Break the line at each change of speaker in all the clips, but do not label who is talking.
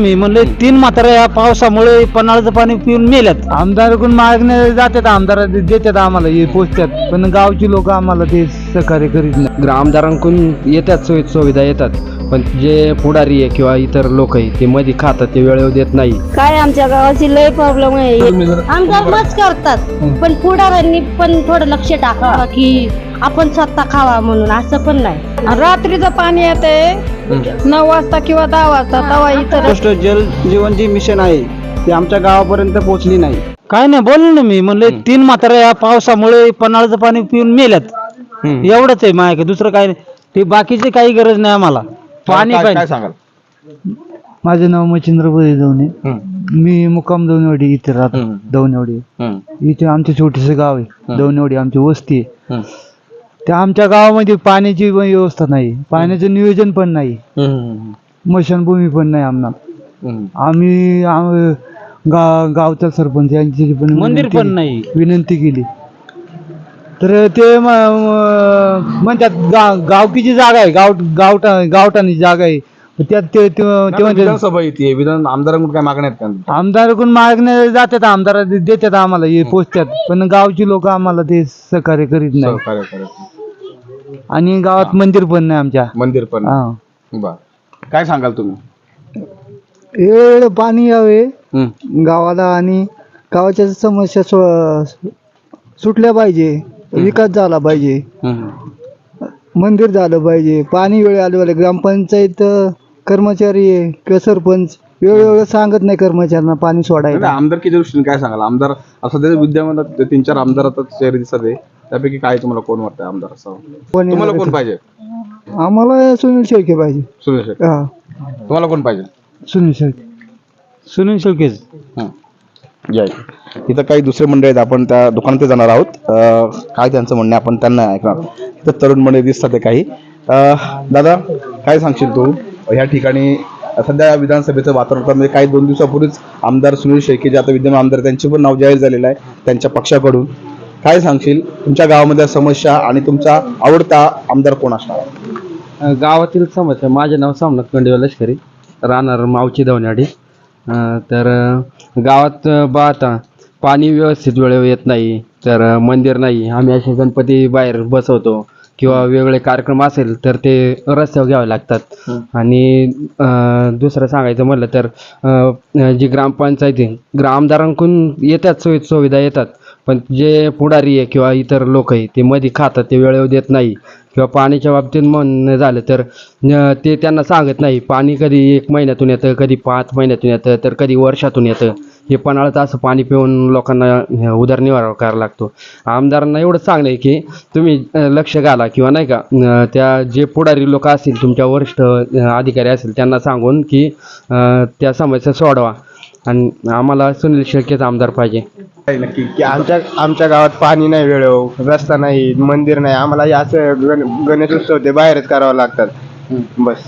मी म्हणलं तीन म्हातारा या पावसामुळे पन्हाळ्याचं पाणी पिऊन मेल्यात. आमदारकडून मागणे जातात आमदार देतात आम्हाला हे पोचतात. पण गावची लोक आम्हाला ते सहकार्य करीत नाही
आमदारांकडून येतात सोयी सुविधा येतात. पण जे पुढारी आहे किंवा इतर लोक आहे ते मध्ये खातात ते वेळेवर देत नाही.
काय आमच्या गावाची लय प्रॉब्लेम आहे. आमदार मच करतात. पण पुढाऱ्यांनी पण थोडं लक्ष टाकावं की आपण स्वतः खावा म्हणून असं पण नाही.
रात्रीचं पाणी येते नऊ वाजता किंवा दहा वाजता तेव्हा इतर
जल जीवन जी मिशन आहे ती आमच्या गावापर्यंत पोहोचली नाही.
काय नाही बोल ना मी. म्हणलं तीन म्हातारा या पावसामुळे पन्हाळ्याचं पाणी पिऊन मेल्यात. एवढंच आहे माझ्याकडे दुसरं काय नाही. ते बाकीची काही गरज नाही आम्हाला. पाणी
काय सांगाल?
माझं नाव मच्छिंद्र बळे दवणे मी मुक्काम दवनेवाडी इथे राहतो. दवनेवाडी. इथे आमचे छोटेसे गाव आहे. दवनेवाडी आमची वस्ती आहे. त्या आमच्या गावामध्ये पाण्याची पण व्यवस्था नाही. पाण्याचं नियोजन पण नाही. मशानभूमी पण नाही आम्हाला आम्ही आम- गा- गावचा सरपंच यांची पण मंदिर पण नाही. विनंती केली. तर ते म- म- म्हणतात गा- गावकीची जागा आहे. गाव गावठा गावठाणी जागा आहे. त्यात ते ते- ते म्हणतात
विधानसभा येते विधान आमदारांकडून काय मागण्या आहेत का?
आमदारकडून मागणे जातात. आमदार देतात आम्हाला हे पोचतात पण गावची लोक आम्हाला ते सहकार्य करीत नाही.
सहकार्य करायचं.
आणि गावात मंदिर पण नाही आमच्या.
मंदिर पण
हा.
बर. काय सांगाल तुम्ही?
वेळोवेळी पाणी यावे. गावाला आणि गावाच्या समस्या सु- सुटल्या पाहिजे विकास झाला पाहिजे. मंदिर झालं पाहिजे पाणी वेळ आले पाहिजे. ग्रामपंचायत कर्मचारी आहे किंवा सरपंच वेळोवेळी सांगत नाही कर्मचाऱ्यांना पाणी
नाही,
सोडायला
आमदारकीच्या दृष्टीने काय सांगाल? आमदार असं ते विद्यमान तीन चार आमदार आता चेहरे दिसत आहे. त्यापैकी काय तुम्हाला कोण वाटतं आमदार असावं?
कोणी
तुम्हाला कोण पाहिजे?
आम्हाला सुनील शेळके पाहिजे.
सुनील शेट्टी
हा.
तुम्हाला कोण पाहिजे?
सुनील शेळके. सुनील शेळकेच
इथं काही दुसरे मंडळी आहेत आपण त्या दुकानात जाणार आहोत. अं, काय त्यांचं म्हणणं आहे आपण त्यांना ऐकणार इथं तरुण मंडळी दिसतात आहे काही. अं, दादा काय सांगशील तू? ह्या ठिकाणी सध्या विधानसभेचं वातावरण म्हणजे काही दोन दिवसापूर्वीच आमदार सुनील शेळके जे आता विद्यमान आमदार आहेत, त्यांचे पण नाव जाहीर झालेलं आहे त्यांच्या पक्षाकडून. काय सांगशील? तुमच्या गावामधल्या समस्या आणि तुमचा आवडता आमदार कोण असणार?
गावातील समस्या माझे नाव सोमनाथ कंडिवा लष्करी राहणार मावची दवण्याडी अं, तर गावात आता पाणी व्यवस्थित वेळेवर येत नाही तर मंदिर नाही. आम्ही असे गणपती बाहेर बसवतो किंवा वेगळे कार्यक्रम असेल तर ते रस्त्यावर घ्यावे लागतात. आणि दुसरं सांगायचं म्हटलं तर जी ग्रामपंचायती ग्रा आमदारांकडून येतात सोयी सुविधा येतात. पण जे पुढारी आहे किंवा इतर लोक आहे ते मध्ये खातात ते वेळेवर देत नाही. किंवा पाण्याच्या बाबतीत म्हणणं झालं तर ते त्यांना सांगत नाही पाणी कधी एक महिन्यातून येतं कधी पाच महिन्यातून येतं तर कधी वर्षातून येतं. हे पन्हाळ्याचं असं पाणी पिऊन लोकांना अं, उदरनिर्वाह करावा लागतो. आमदारांना एवढंच सांगणं आहे की तुम्ही लक्ष घाला किंवा नाही का त्या जे पुढारी लोक असतील तुमच्या वरिष्ठ अधिकारी असतील त्यांना सांगून की त्या समस्या सोडवा. आणि आम्हाला सुनील शेळकेच आमदार पाहिजे.
नक्की. की आमच्या आमच्या गावात पाणी नाही वेळेवर रस्ता नाही मंदिर नाही. आम्हाला हे असं गण गणेश उत्सव ते बाहेरच करावं लागतात. बस.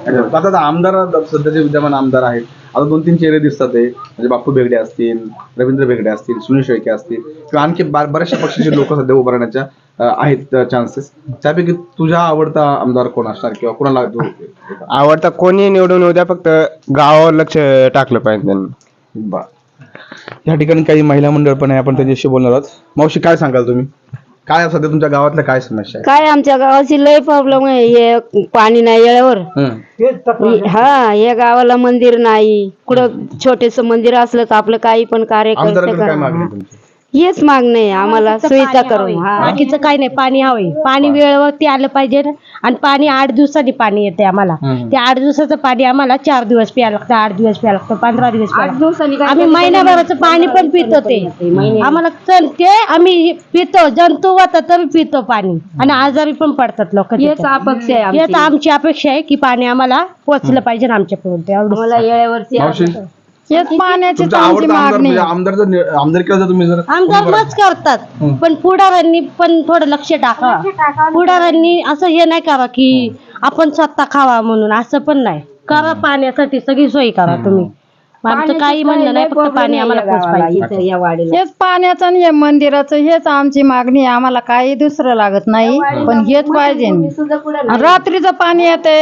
आता आता आमदार सध्याचे विद्यमान आमदार आहेत आता दोन तीन चेहरे दिसतात आहे म्हणजे बापू बेगडे असतील रवींद्र बेगडे असतील सुनील शेळके असतील किंवा आणखी बऱ्याचशा पक्षाचे लोक सध्या उभारण्याच्या आहेत चान्सेस त्यापैकी तुझा आवडता आमदार कोण असणार किंवा कोणाला तू
आवडता कोणी निवडून येऊ द्या फक्त गावावर लक्ष टाकलं पाहिजे त्यांनी.
बा. या ठिकाणी काही महिला मंडळ पण आहे आपण त्यांच्याशी बोलणार आहोत. मावशी काय सांगाल तुम्ही? काय सध्या तुमच्या गावातल्या काय समस्या आहे
काय आमच्या गावाची लय प्रॉब्लेम आहे. हे पाणी नाही वेळेवर हा. या गावाला मंदिर नाही. कुठं छोटेस मंदिर असलं तर आपलं काही पण कार्य
आमदाराकडे काय
करते
मागणी आहे तुमची?
हेच मागणं आहे आम्हाला सुविधा करून. हा.
बाकीचं काही नाही पाणी हवंय. पाणी वेळेवरती आलं पाहिजे आणि पाणी आठ दिवसांनी पाणी येते आम्हाला. ते आठ दिवसाचं पाणी आम्हाला चार दिवस प्यायला लागतं आठ दिवस प्यायला लागतं पंधरा दिवस प्यायला लागतं. आम्ही महिन्याभराचं पाणी पण पितो ते. आम्हाला चल ते आम्ही पितो. जंतू होता तर पितो पाणी. आणि आजारी पण पडतात लोक
हेच अपेक्षा आहे
हेच आमची. अपेक्षा आहे की पाणी आम्हाला पोचलं पाहिजे आमच्यापर्यंत एवढं
आम्हाला वेळेवरती
मावशी?
हेच पाण्याची
तुमचा आवडता आमदार म्हणजे आमदार जर नि- आमदारकीला जर तुम्ही जर
आमदार मच करतात पण पुढाऱ्यांनी पण थोडं लक्ष टाकावं पुढाऱ्यांनी असं हे नाही करा की आपण स्वतः खावा म्हणून असं पण नाही. करा पाण्यासाठी सगळी सोय करा तुम्ही. आमचं काही म्हणणं नाही फक्त पाणी आम्हाला पोच पाहिजे.
या वाडीला.
हेच पाण्याचं आणि हे मंदिराचं हेच आमची मागणी आहे. आम्हाला काही दुसरं लागत नाही पण हेच पाहिजे. आणि रात्रीचं पाणी येते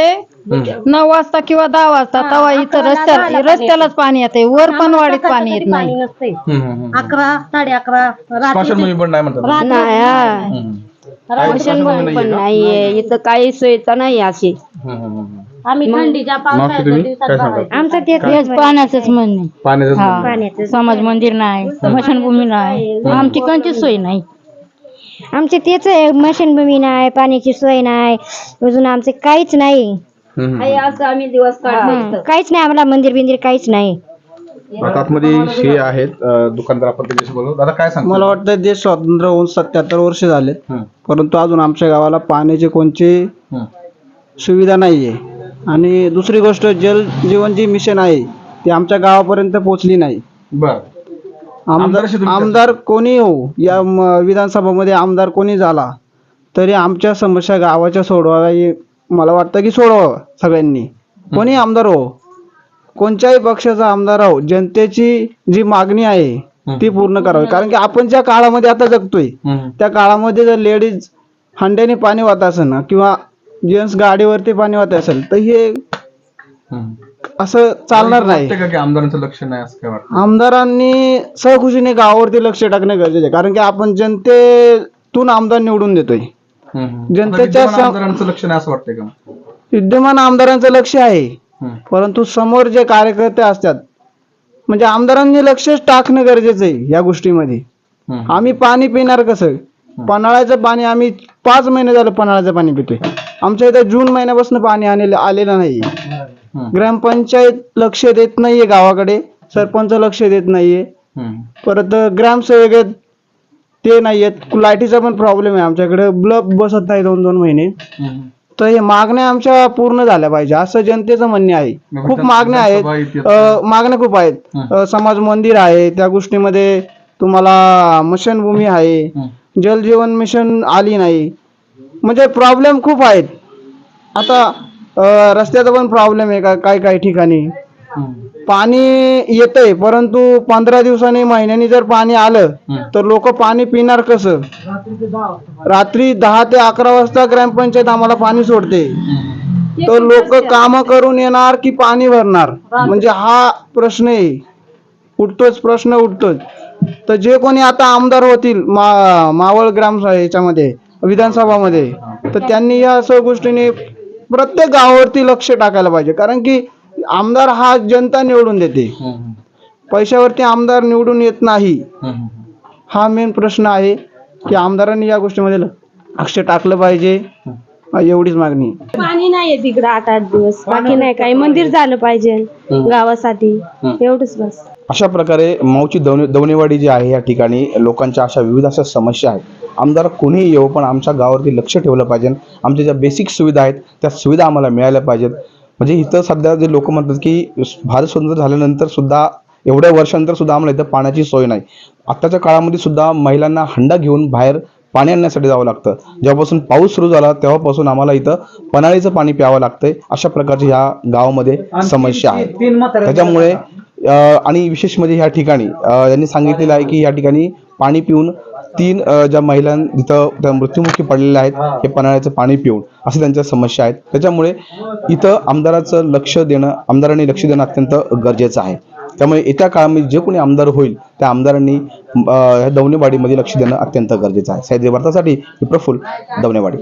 नऊ वाजता किंवा दहा वाजता तवा इथं रस्त्याला रस्त्यालाच पाणी येते वर पण वाडीत पाणी येत नाही.
पाणी नसते
हम्म, हम्म, हम्म.
अकरा साडे अकरा रात्री
स्मशानभूमी पण नाही म्हणतात.
नाही हा.
हम्म.
स्मशानभूमी पण नाहीये इथं काही सोयीचा नाही अशी.
हम्म, हम्म, हम्म.
आम्ही थंडीच्या
मावशी
पावसाळ्याच्या
तुम्ही
दिवसात
काय
बघायचो.
सांगता
आमचं तेच पाण्याचंच म्हणणे.
पाण्याचं
समाज मंदिर नाही स्मशानभूमी नाही. आमची कोणतीच सोय नाही.
आमचे तेच आहे मशीनभूमी नाही पाण्याची सोय नाही. अजून आमचे काहीच नाही.
हे असं आम्ही दिवस काढतो इथं.
काहीच नाही आम्हाला मंदिर बिंदिर काहीच नाही.
आतमध्ये हे आहेत अं, दुकानदार आपण त्यांच्याशी बोलू. दादा काय सांगतो?
मला वाटतं देश स्वतंत्र होऊन सत्याहत्तर वर्ष झालेत.
हम्म,
परंतु अजून आमच्या गावाला पाण्याची कोणची
हम्म.
सुविधा नाही आहे आणि दुसरी गोष्ट जल जीवन जी मिशन आहे ती आमच्या गावापर्यंत पोहोचली नाही.
बर.
आमदार
तुम्ही
आमदार कोणी हो या म- विधानसभामध्ये आमदार कोणी झाला तरी आमच्या समस्या गावाच्या सोडवाव्या हे मला वाटतं की सोडवावं सगळ्यांनी. कोणी आमदार हो? कोणत्याही पक्षाचा आमदार हो जनतेची जी मागणी आहे ती पूर्ण करावी. कारण की आपण ज्या काळामध्ये आता जगतोय त्या काळामध्ये जर लेडीज हंड्याने पाणी वाहत असेल ना किंवा जेंट्स गाडीवरती पाणी वाहत असेल तर हे. असं चालणार नाही.
आमदारांचं लक्ष नाही असं काय वाटतं?
आमदारांनी सहखुशीने गावावरती लक्ष टाकणे गरजेचे आहे. कारण की आपण जनतेतून आमदार निवडून देतोय. जनतेच्या सम-
आमदारांचं लक्ष नाही असं वाटतंय का
विद्यमान आमदारांचं लक्ष आहे.
हम्म,
परंतु समोर जे कार्यकर्ते असतात म्हणजे आमदारांनी लक्षच टाकणं गरजेचं आहे या गोष्टीमध्ये.
हम्म.
आम्ही पाणी पिणार कसं? पन्हाळ्याचं पाणी आम्ही पाच महिने झालं पन्हाळ्याचं पाणी पितोय. आमच्या इथं जून महिन्यापासून पाणी आलेलं आलेलं नाही.
हम्म.
ग्रामपंचायत लक्ष देत नाहीये गावाकडे. सरपंच लक्ष देत नाहीये.
हम्म.
परत ग्रामसेवक आहेत ते नाही आहेत लाईटीचा पण प्रॉब्लेम आहे आमच्याकडे. ब्लब बसत नाही दोन दोन महिने. तर हे मागण्या आमच्या पूर्ण झाल्या पाहिजे. असं जनतेचं म्हणणे आहे. खूप मागण्या आहेत. अं, मागण्या खूप आहेत. अं, समाज मंदिर आहे. त्या गोष्टीमध्ये तुम्हाला मशनभूमी आहे. जल जीवन मिशन आली नाही. म्हणजे प्रॉब्लेम खूप आहेत. आता अं, रस्त्याचा पण प्रॉब्लेम आहे का काही काही ठिकाणी. पाणी येतंय परंतु पंधरा दिवसांनी महिन्यानी जर पाणी आलं. तर लोक पाणी पिणार कसं? रात्री दहा ते अकरा वाजता ग्रामपंचायत आम्हाला पाणी सोडते. तर लोक काम करून येणार की पाणी भरणार? म्हणजे हा प्रश्न आहे. उठतोच प्रश्न उठतोच. तर जे कोणी आता आमदार होतील मा मावळ ग्राम याच्यामध्ये विधानसभामध्ये तर त्यांनी या सर्व गोष्टीने प्रत्येक गावावरती लक्ष टाकायला पाहिजे. कारण की आमदार हा जनता निवडून देते. पैशावरती आमदार निवडून येत नाही. हा मेन प्रश्न आहे की आमदारांनी या गोष्टीमध्ये लक्ष टाकलं पाहिजे. एवढीच मागणी.
पाणी नाहीये तिकडं आठ आठ दिवस. बाकी नाही काही मंदिर झालं पाहिजे गावासाठी. एवढंच बस.
अशा प्रकारे मौची दवणे दवणेवाडी जी आहे या ठिकाणी लोकांच्या अशा विविध अशा समस्या आहेत. आमदार कोणीही येऊ पण आमच्या गावावरती लक्ष ठेवलं पाहिजे. आमच्या ज्या बेसिक सुविधा आहेत त्या सुविधा आम्हाला मिळाल्या पाहिजेत. म्हणजे इथं सध्या जे लोक म्हणतात की भारत स्वतंत्र झाल्यानंतर सुद्धा एवढ्या वर्षानंतर सुद्धा आम्हाला इथं पाण्याची सोय नाही. आत्ताच्या काळामध्ये सुद्धा महिलांना हंडा घेऊन बाहेर पाणी आणण्यासाठी जावं लागतं. जेव्हापासून पाऊस सुरू झाला तेव्हापासून आम्हाला इथं पन्हाळीचं पाणी प्यावं लागतंय. अशा प्रकारची ह्या गावामध्ये समस्या आहेत त्याच्यामुळे आणि विशेष म्हणजे ह्या ठिकाणी यांनी सांगितलेलं आहे की या ठिकाणी पाणी पिऊन तीन ज्या महिला इथं त्या मृत्युमुखी पडलेल्या आहेत हे. पन्हाळ्याचं पाणी पिऊन असे त्यांच्या समस्या आहेत. त्याच्यामुळे इथं आमदाराचं लक्ष देणं आमदारांनी लक्ष देणं अत्यंत गरजेचं आहे. त्यामुळे येत्या काळामध्ये जे कोणी आमदार होईल त्या आमदारांनी दवणेवाडीमध्ये लक्ष देणं अत्यंत गरजेचं आहे. साहेब वार्तासाठी प्रफुल दवणेवाडी.